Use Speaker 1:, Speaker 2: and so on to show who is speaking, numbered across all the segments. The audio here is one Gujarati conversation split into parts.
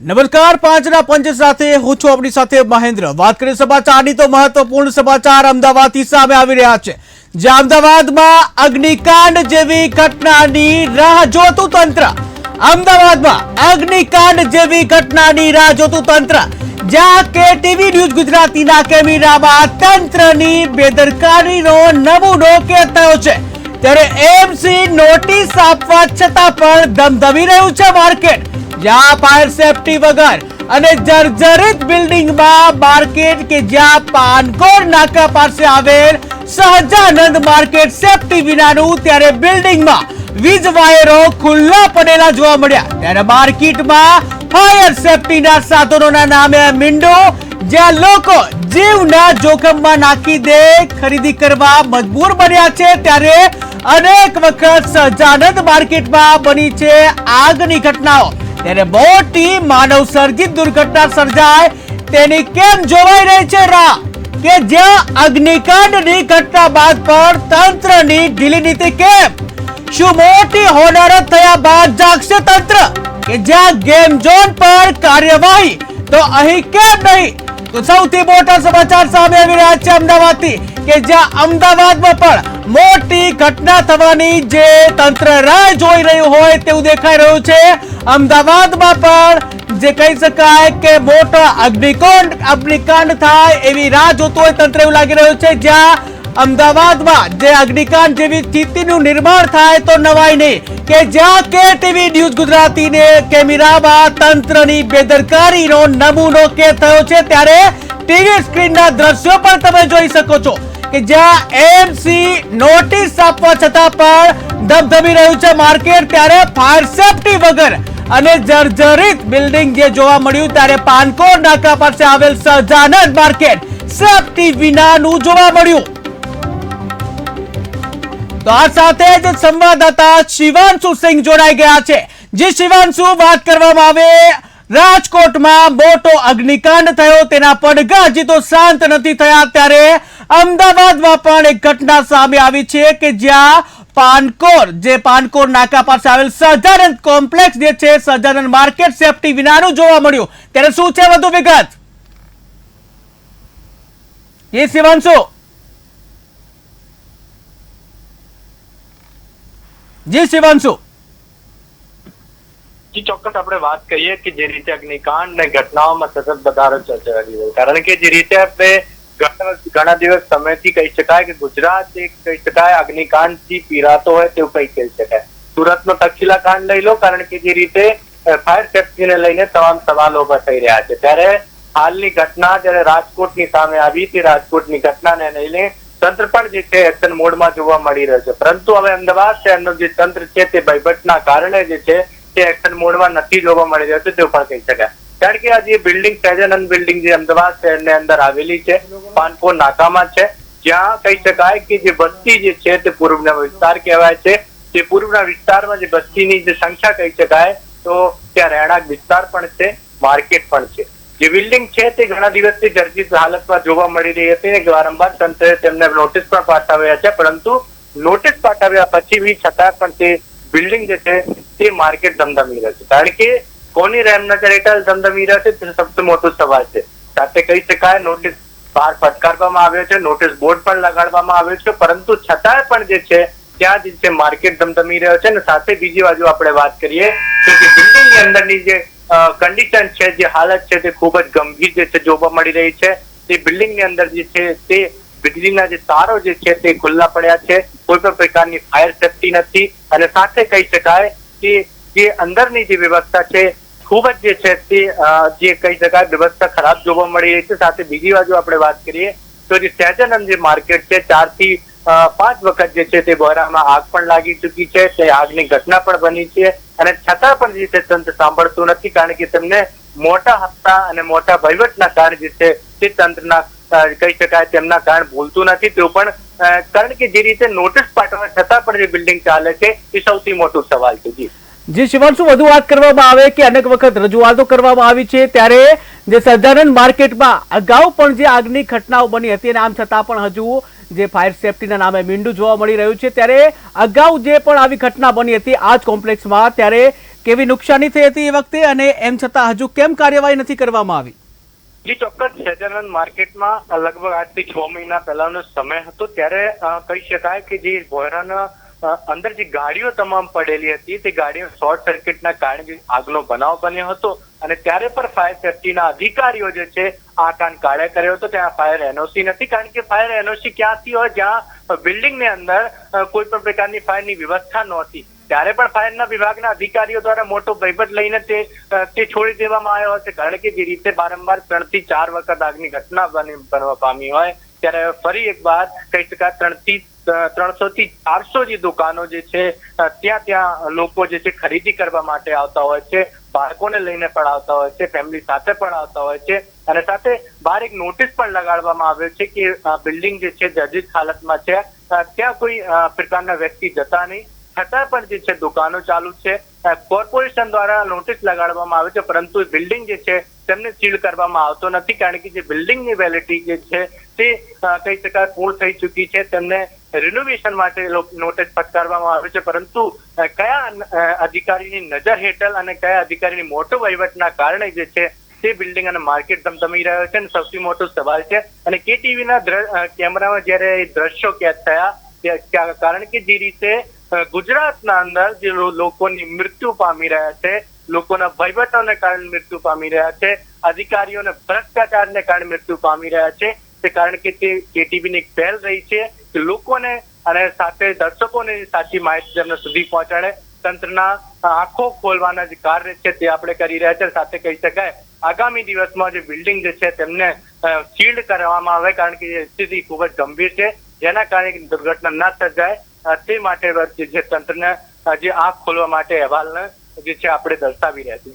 Speaker 1: નમસ્કાર પાંચના પંચ સાથે હું છું આપણી સાથે મહેન્દ્ર. વાત કરીએ સમાચારની તો મહત્વપૂર્ણ સમાચાર અમદાવાદથી સામે આવી રહ્યા છે. જે અમદાવાદમાં અગ્નિકાંડ જેવી ઘટનાની રાહ જોતું તંત્ર. અમદાવાદમાં અગ્નિકાંડ જેવી ઘટનાની રાહ જોતું તંત્ર. જ્યાં કે ટીવી ન્યૂઝ ગુજરાતીના કેમેરામાં તંત્રની બેદરકારીનો નમૂનો કેદ થયો છે. ત્યારે એમસી નોટિસ આપવા છતાં પણ ધમધમી રહ્યું છે માર્કેટ. જ્યાં ફાયર સેફટી વગર અને જર્જરિત બિલ્ડિંગમાં માર્કેટ કે જ્યાં પાનકોર નાકા પાસે આવેલ સહજાનંદ માર્કેટ સેફટી વિનાનું ત્યારે બિલ્ડિંગમાં વીજ વાયરો ખુલ્લા પડેલા જોવા મળ્યા. ત્યારે માર્કેટમાં ફાયર સેફટીના સાધનોના નામે મીંડો જ્યાં લોકો જીવના જોખમમાં નાખી દે, ખરીદી કરવા મજબૂર બન્યા છે ત્યારે અનેક વખત સહજાનંદ માર્કેટમાં બની છે આગની ઘટનાઓ. ત્યારે મોટી માનવ સર્જિત દુર્ઘટના સર્જાય, તેની કેમ જોવાઈ રહી છે રાહ? કે જ્યાં અગ્નિકાંડની ઘટના બાદ પણ તંત્રની ઢીલી નીતિ કેમ? શું મોટી હોનારત થયા બાદ જાગશે તંત્ર? કે જ્યાં ગેમ ઝોન પર કાર્યવાહી, તો અહીં કેમ નહીં? તો સૌથી મોટા સમાચાર સામે આવી રહ્યા છે અમદાવાદથી. કે જ્યાં અમદાવાદમાં પણ મોટી ઘટના થવાની જે તંત્ર રાહ જોઈ રહ્યું હોય તેવું દેખાઈ રહ્યું છે. અમદાવાદમાં પણ જે કહી શકાય કે મોટો અગ્નિકાંડ અગ્નિકાંડ થાય એવી રાહ જોતું હોય તંત્ર એવું લાગી રહ્યું છે. જ્યાં અમદાવાદમાં જે અગ્નિકાંડ જેવી સ્થિતિનું નિર્માણ થાય તો નવાય નહીં. કે જ્યાં કે ટીવી ન્યૂઝ ગુજરાતીને કેમેરામાં તંત્રની બેદરકારીનો નમૂનો કે થયો છે, ત્યારે ટીવી સ્ક્રીનના દ્રશ્યો પણ તમે જોઈ શકો છો. કે જ્યાં એમસી નોટિસ આપવા છતાં પણ ધમધમી રહ્યું છે માર્કેટ, ત્યારે ફાયર સેફટી વગર અને જર્જરિત બિલ્ડિંગ જે જોવા મળ્યું ત્યારે પાનકોર નાકા પાસે આવેલ સહજાનંદ માર્કેટ સેફટી વિનાનું જોવા મળ્યું. તો આ સાથે જ સંવાદદાતા શિવાંશુ સિંહ જોડાઈ ગયા છે. જે શિવાંશુ, વાત કરવામાં આવે. રાજકોટમાં મોટો અગ્નિકાંડ થયો, તેના પડઘા હજી તો શાંત નથી થયા, ત્યારે અમદાવાદમાં પણ એક ઘટના સામે આવી છે કે જ્યાં પાનકોર, જે પાનકોર નાકા પાસે આવેલ સહજાનંદ કોમ્પ્લેક્સ જે છે, સહજાનંદ માર્કેટ સેફટી વિનાનું જોવા મળ્યું. ત્યારે શું છે વધુ વિગત? એ શિવાંશુ. જી શિવાંશુ.
Speaker 2: જી, ચોક્કસ આપણે વાત કરીએ કે જે રીતે અગ્નિકાંડ ને ઘટનાઓમાં સતત વધારો ચર્ચા કારણ કે જે રીતે આપણે ઘણા દિવસ સમયથી કહી શકાય કે ગુજરાત એક કહી શકાય અગ્નિકાંડથી પીરાતો હોય તેવું કહી કહી શકાય. સુરતનો તક્ષિલા કાંડ લઈ લો, કારણ કે જે રીતે ફાયર સેફ્ટીને લઈને તમામ સવાલો ઊભા થઈ રહ્યા છે. ત્યારે હાલની ઘટના જ્યારે રાજકોટની સામે આવી તે રાજકોટની ઘટનાને લઈને તંત્ર પણ જે છે એક્શન મોડમાં જોવા મળી રહ્યો છે. પરંતુ હવે અમદાવાદ શહેરનો જે તંત્ર છે તે ભયભટના કારણે જે છે તે એક્શન મોડમાં નથી જોવા મળી રહ્યો છે, તેવું પણ કહી શકાય. કારણ કે આ જે બિલ્ડિંગ સહેજાનંદ બિલ્ડિંગ જે અમદાવાદ શહેરની અંદર આવેલી છે, પાનપોર નાકામાં છે, જ્યાં કહી શકાય કે જે વસ્તી જે છે તે પૂર્વના વિસ્તાર કહેવાય છે. તે પૂર્વના વિસ્તારમાં જે વસ્તીની જે સંખ્યા કહી શકાય, તો ત્યાં રહેણાંક વિસ્તાર પણ છે, માર્કેટ પણ છે. જે બિલ્ડિંગ છે તે ઘણા દિવસથી જર્જિત હાલતમાં જોવા મળી રહી હતી અને વારંવાર તંત્રએ તેમને નોટિસ પણ પાઠવ્યા છે, પરંતુ નોટિસ પાઠવ્યા પછી બી છતાં પણ તે બિલ્ડિંગ જે છે તે માર્કેટ ધમધમી રહે છે. કારણ કે કોની રેમના હેઠળ ધમધમી રહે છે તે સૌથી મોટો સવાલ છે. સાથે કહી શકાય નોટિસ બહાર ફટકારવામાં આવ્યો છે નોટિસ બોર્ડ પણ લગાડવામાં આવ્યો છે, પરંતુ છતાંય પણ જે છે, ત્યાં જે છે માર્કેટ ધમધમી રહ્યો છે અને સાથે બીજી બાજુ આપણે વાત કરીએ તો જે બિલ્ડિંગની અંદરની જે કન્ડિશન છે, જે હાલત છે, તે ખૂબ જ ગંભીર જે છે, જોવા મળી રહી છે. તે બિલ્ડિંગની અંદર જે છે, તે વીજળીના જે તારો જે છે, તે ખુલ્લા પડ્યા છે. કોઈ પણ પ્રકારની ફાયર સેફટી નથી. અને સાથે કહી શકાય કે જે અંદરની જે વ્યવસ્થા છે, ખૂબ જ જે છે તે જે કઈ શકાય વ્યવસ્થા ખરાબ જોવા મળી રહી છે, સાથે બીજી બાજુ આપણે વાત કરીએ તો જે સહેજાનંદ જે માર્કેટ છે, ચારથી પાંચ વખત જે છે તે બોરામાં આગ પણ લાગી ચૂકી છે, તે આગની ઘટના પણ બની છે અને છતાં પણ જે છે તંત્ર સાંભળતું નથી કારણ કે તેમને મોટા હપ્તા અને મોટા વહીવટના કારણે જે છે તે તંત્રના કહી શકાય તેમના કારણ ભૂલતું નથી. તેઓ પણ કારણ કે જે રીતે નોટિસ પાઠવવા છતાં પણ જે બિલ્ડિંગ ચાલે છે, એ સૌથી મોટો સવાલ છે. જી.
Speaker 1: જે શિવાંશુ વધુ વાત કરવામાં આવે કે અનેક વખત રજૂઆતો કરવામાં આવી છે, ત્યારે જે સહજાનંદ માર્કેટમાં અગાઉ પણ જે આગની ઘટનાઓ બની હતી અને આમ છતાં પણ હજુ જે ફાયર સેફટીના નામે મીંડું જોવા મળી રહ્યું છે. ત્યારે અગાઉ જે પણ આવી ઘટના બની હતી આ જ કોમ્પ્લેક્સમાં, ત્યારે કેવી નુકસાની થઈ હતી એ વખતે અને એમ છતાં હજુ કેમ કાર્યવાહી નથી કરવામાં આવી?
Speaker 2: જી, ચોક્કસ. સજાનંદ માર્કેટમાં લગભગ આજથી છ મહિના પહેલાનો સમય હતો. ત્યારે કહી શકાય કે જે ભોયરાના અંદર જે ગાડીઓ તમામ પડેલી હતી, તે ગાડીઓ શોર્ટ સર્કિટના કારણે આગનો બનાવ બન્યો હતો અને ત્યારે પણ ફાયર સેફટીના અધિકારીઓ જે છે, આ કાંડ કાળે કર્યો હતો. ત્યાં ફાયર એનઓસી નથી, કારણ કે ફાયર એનઓસી ક્યાંથી હોય? જ્યાં બિલ્ડિંગની અંદર કોઈ પણ પ્રકારની ફાયરની વ્યવસ્થા નહોતી. ત્યારે પણ ફાયરના વિભાગના અધિકારીઓ દ્વારા મોટો વહીવટ લઈને તે તે છોડી દેવામાં આવ્યો હશે કારણ કે જે રીતે વારંવાર ત્રણથી ચાર વખત આગની ઘટના બની, બનવા પામી હોય, ત્યારે ફરી એક વાર કહી શકાય ત્રણથી ત્રણસો થી ચારસો જે દુકાનો જે છે ત્યાં ત્યાં લોકો જે છે ખરીદી કરવા માટે આવતા હોય છે, બાળકોને લઈને પણ આવતા હોય છે, ફેમિલી સાથે પણ આવતા હોય છે અને સાથે બહાર એક નોટિસ પણ લગાડવામાં આવ્યો છે કે બિલ્ડિંગ જે છે જર્જિત હાલતમાં છે ત્યાં કોઈ પ્રકારના વ્યક્તિ જતા નહીં. છતાં પણ જે છે દુકાનો ચાલુ છે. કોર્પોરેશન દ્વારા નોટિસ લગાડવામાં આવે છે, પરંતુ બિલ્ડિંગ જે છે તેમને સીલ કરવામાં આવતો નથી, કારણ કે જે બિલ્ડિંગની વેલિટી જે છે તે કહી શકાય પૂર્ણ થઈ ચૂકી છે. તેમને રિનોવેશન માટે નોટિસ ફટકારવામાં આવે છે. પરંતુ કયા અધિકારીની નજર હેઠળ અને કયા અધિકારીની મોટો વહીવટના કારણે જે છે તે બિલ્ડિંગ અને માર્કેટ ધમધમી રહ્યો છે? અને સૌથી મોટો સવાલ છે, અને કેટીવીના કેમેરામાં જ્યારે દ્રશ્યો કેદ થયા કારણ કે જે રીતે ગુજરાતના અંદર જે લોકોની મૃત્યુ પામી રહ્યા છે લોકોના વહીવટોને કારણે મૃત્યુ પામી રહ્યા છે. અધિકારીઓને ભ્રષ્ટાચારને કારણે મૃત્યુ પામી રહ્યા છે. તે કારણ કે તે કેટીબીની એક પહેલ રહી છે કે લોકોને અને સાથે દર્શકોને સાચી માહિતી તેમને સુધી પહોંચાડે. તંત્રના આંખો ખોલવાના જે કાર્ય છે તે આપણે કરી રહ્યા છે. સાથે કહી શકાય, આગામી દિવસમાં જે બિલ્ડિંગ જે છે તેમને શીલ્ડ કરવામાં આવે કારણ કે સ્થિતિ ખૂબ જ ગંભીર છે. જેના કારણે દુર્ઘટના ન સર્જાય. તે માટે જે તંત્રને જે આંખ ખોલવા માટે અહેવાલને જે છે આપણે દર્શાવી રહ્યા છીએ.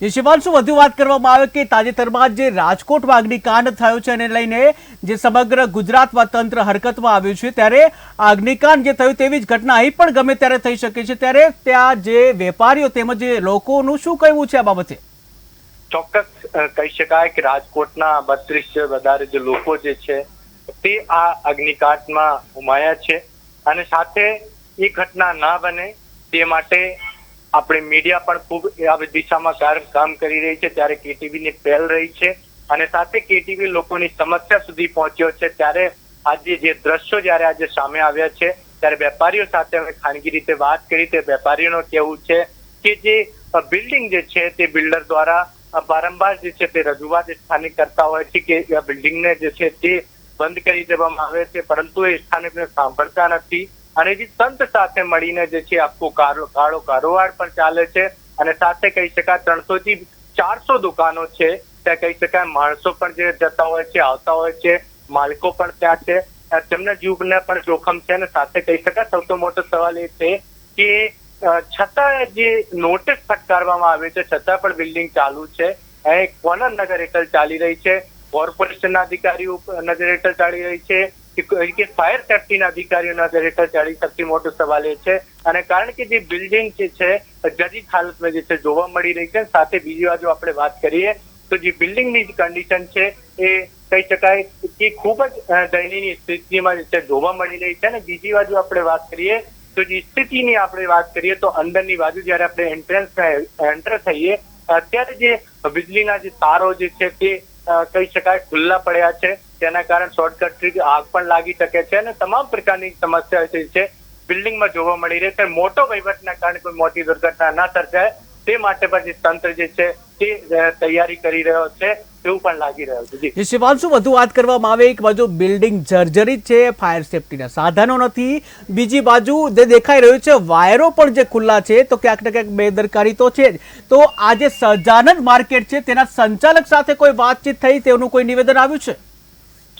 Speaker 2: જી.
Speaker 1: શિવાંશુ વધુ વાત કરવામાં આવે કે તાજેતરમાં જે રાજકોટમાં અગ્નિકાંડ થયો છે એને લઈને જે સમગ્ર ગુજરાતમાં તંત્ર હરકતમાં આવ્યું છે ત્યારે અગ્નિકાંડ જે થયું તેવી જ ઘટના અહીં પણ ગમે ત્યારે થઈ શકે છે. ત્યારે ત્યાં જે વેપારીઓ તેમજ લોકોનું શું કહેવું છે આ બાબતે?
Speaker 2: ચોક્કસ કહી શકાય કે રાજકોટના બત્રીસ વધારે જે લોકો જે છે તે આ અગ્નિકાંડમાં હુમાયા છે. અને સાથે એ ઘટના ના બને તે માટે આપણે મીડિયા પણ ખૂબ આ દિશામાં કારણ કામ કરી રહી છે. ત્યારે કેટીવી ની પહેલ રહી છે અને સાથે કેટીવી લોકોની સમસ્યા સુધી પહોંચ્યો છે. ત્યારે આજે જે દ્રશ્યો જ્યારે આજે સામે આવ્યા છે, ત્યારે વેપારીઓ સાથે અમે ખાનગી રીતે વાત કરી તે વેપારીઓનું કહેવું છે કે જે બિલ્ડિંગ જે છે તે બિલ્ડર દ્વારા વારંવાર જે છે તે રજૂઆત સ્થાનિક કરતા હોય છે કે બિલ્ડિંગને જે છે તે બંધ કરી દેવામાં આવે છે. પરંતુ એ સ્થાનિકને સાંભળતા નથી. અને જે સંત સાથે મળીને જે છે આખો કાળો કારોબાર પણ ચાલે છે અને સાથે કહી શકાય ત્રણસો થી ચારસો દુકાનો છે. ત્યાં કહી શકાય માણસો પણ જે જતા હોય છે, આવતા હોય છે, માલિકો પણ ત્યાં છે. તેમના જીવને પણ જોખમ છે અને સાથે કહી શકાય સૌથી મોટો સવાલ એ છે કે છતાં જે નોટિસ ફટકારવામાં આવે છે, છતાં પણ બિલ્ડિંગ ચાલુ છે. અહીં કોના નગર હેઠળ ચાલી રહી છે. કોર્પોરેશનના અધિકારીઓ નજર હેઠળ ચાલી રહી છે. કે ફાયર સેફટીના અધિકારીઓના નજર હેઠળ સૌથી મોટો સવાલ એ છે. અને કારણ કે જે બિલ્ડિંગ જે છે જર્જિત હાલતમાં જે છે જોવા મળી રહી છે. સાથે બીજી બાજુ આપણે વાત કરીએ તો જે બિલ્ડિંગની જે કન્ડિશન છે એ કહી શકાય કે ખૂબ જ અ, દયનીય સ્થિતિમાં જે છે જોવા મળી રહી છે. અને બીજી બાજુ આપણે વાત કરીએ તો જે સ્થિતિની આપણે વાત કરીએ તો અંદરની બાજુ જ્યારે આપણે એન્ટ્રન્સ એન્ટર થઈએ અત્યારે જે વીજળીના જે તારો જે છે તે કહી શકાય ખુલ્લા પડ્યા છે. તેના કારણે શોર્ટકટથી આગ પણ લાગી શકે છે અને તમામ પ્રકારની સમસ્યા છે બિલ્ડિંગમાં જોવા મળી રહી છે. મોટો વહીવટના કારણે કોઈ મોટી દુર્ઘટના ના સર્જાય, તે માટે પણ જે તંત્ર જે છે, તે તૈયારી કરી રહ્યો છે એવું પણ લાગી રહ્યું છે.
Speaker 1: શિવાંશુ વધુ વાત કરવામાં આવે, એક બાજુ બિલ્ડિંગ જર્જરિત છે ફાયર સેફટીના સાધનો નથી, બીજી બાજુ જે દેખાઈ રહ્યું છે, વાયરો પણ જે ખુલ્લા છે, તો ક્યાંક ને ક્યાંક બેદરકારી તો છે જ. તો આ જે સહજાનંદ માર્કેટ છે, તેના સંચાલક સાથે કોઈ વાતચીત થઈ, તેનું કોઈ નિવેદન આવ્યું છે?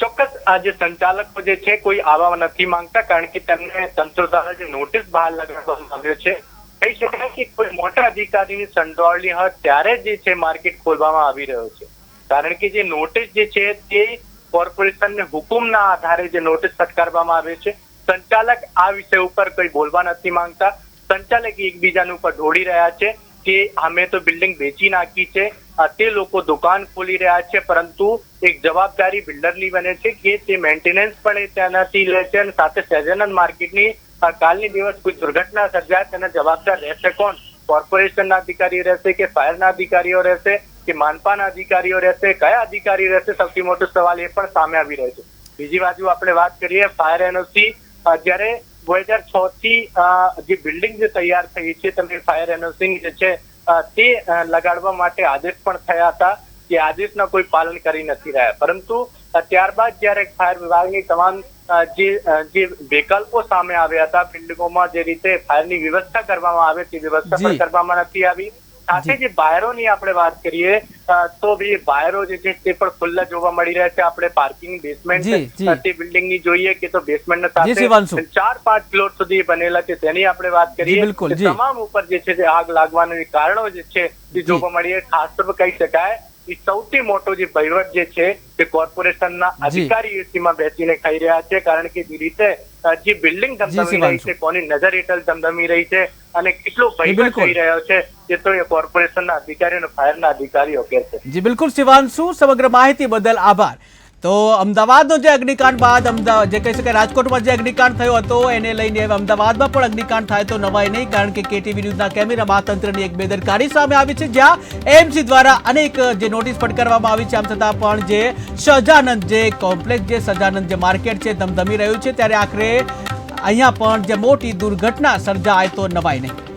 Speaker 2: ચોક્કસ આજે સંચાલકો જે છે, કોઈ આવવા નથી માંગતા, કારણ કે તેમને તંત્ર દ્વારા જે નોટિસ બહાર લગાડવામાં આવ્યો છે, કહી શકાય કે કોઈ મોટા અધિકારીની સંડોવણી હોય ત્યારે જે છે, માર્કેટ ખોલવામાં આવી રહ્યો છે. કારણ કે જે નોટિસ જે છે, તે કોર્પોરેશનને હુકુમના આધારે જે નોટિસ ફટકારવામાં આવે છે. સંચાલક આ વિષય ઉપર કોઈ બોલવા નથી માંગતા. સંચાલક એકબીજાના ઉપર ઢોળી રહ્યા છે. કે અમે તો બિલ્ડિંગ વેચી નાખી છે. તે લોકો દુકાન ખોલી રહ્યા છે, પરંતુ એક જવાબદારી બિલ્ડરની બને છે કે તે મેન્ટેનન્સ પણ એ તેનાથી લે છે અને સાથે સહજાનંદ માર્કેટની કાલની દિવસ કોઈ દુર્ઘટના સર્જાય તેના જવાબદાર રહેશે કોણ? કોર્પોરેશનના અધિકારી રહેશે કે ફાયરના અધિકારીઓ રહેશે કે માનપાના અધિકારીઓ રહેશે? કયા અધિકારી રહેશે? સૌથી મોટો સવાલ એ પણ સામે આવી રહ્યો છે. બીજી બાજુ આપણે વાત કરીએ ફાયર એનઓસી જ્યારે બે હજાર છ થી જે બિલ્ડિંગ જે તૈયાર થઈ છે તમે ફાયર એનર્સિંગ જે છે તે લગાડવા માટે આદેશ પણ થયા હતા તે આદેશના કોઈ પાલન કરી નથી રહ્યા. પરંતુ ત્યારબાદ જ્યારે ફાયર વિભાગની તમામ જે જે વિકલ્પો સામે આવ્યા હતા બિલ્ડિંગોમાં જે રીતે ફાયરની વ્યવસ્થા કરવામાં આવે તે વ્યવસ્થા પણ કરવામાં નથી આવી. સાથે જે. બાયરોની આપણે વાત કરીએ તો બી બાયરો જે છે તે પણ ખુલ્લા જોવા મળી રહ્યા છે. આપણે પાર્કિંગ બેસમેન્ટ
Speaker 1: જી.
Speaker 2: તે બિલ્ડિંગની જોઈએ કે તો બેસમેન્ટ
Speaker 1: ના
Speaker 2: સાથે ચાર પાંચ ફ્લોર સુધી બનેલા છે. તેની આપણે વાત કરીએ. તમામ ઉપર જે છે તે આગ લાગવાના કારણો જે છે તે જોવા મળીએ ખાસ તો કહી શકાય કે સૌથી મોટો જે વહીવટ જે છે તે કોર્પોરેશનના અધિકારી એસીમાં બેસીને ખાઈ રહ્યા છે કારણ કે જે રીતે જે બિલ્ડિંગ ધમધમી રહી છે કોની નજર હેઠળ ધમધમી રહી છે અને કેટલો વહીવટ થઈ રહ્યો છે તે તો એ કોર્પોરેશનના અધિકારીઓ અને ફાયરના અધિકારીઓ કહે છે.
Speaker 1: જી બિલકુલ શિવાંશુ સમગ્ર માહિતી બદલ આભાર. તો અમદાવાદનો જે અગ્નિકાંડ બાદ અમદાવાદ જે કહી શકાય રાજકોટમાં જે અગ્નિકાંડ થયો હતો, એને લઈને હવે અમદાવાદમાં પણ અગ્નિકાંડ થાય તો નવાય નહીં, કારણ કે કેટીવી ન્યૂઝના કેમેરામાં તંત્રની એક બેદરકારી સામે આવી છે, જ્યાં એમસી દ્વારા અનેક જે નોટિસ ફટકારવામાં આવી છે, આમ છતાં પણ જે સજાનંદ, જે કોમ્પ્લેક્સ, જે સજાનંદ જે માર્કેટ છે, ધમધમી રહ્યું છે, ત્યારે આખરે અહીંયા પણ જે મોટી દુર્ઘટના સર્જાય તો નવાય નહીં.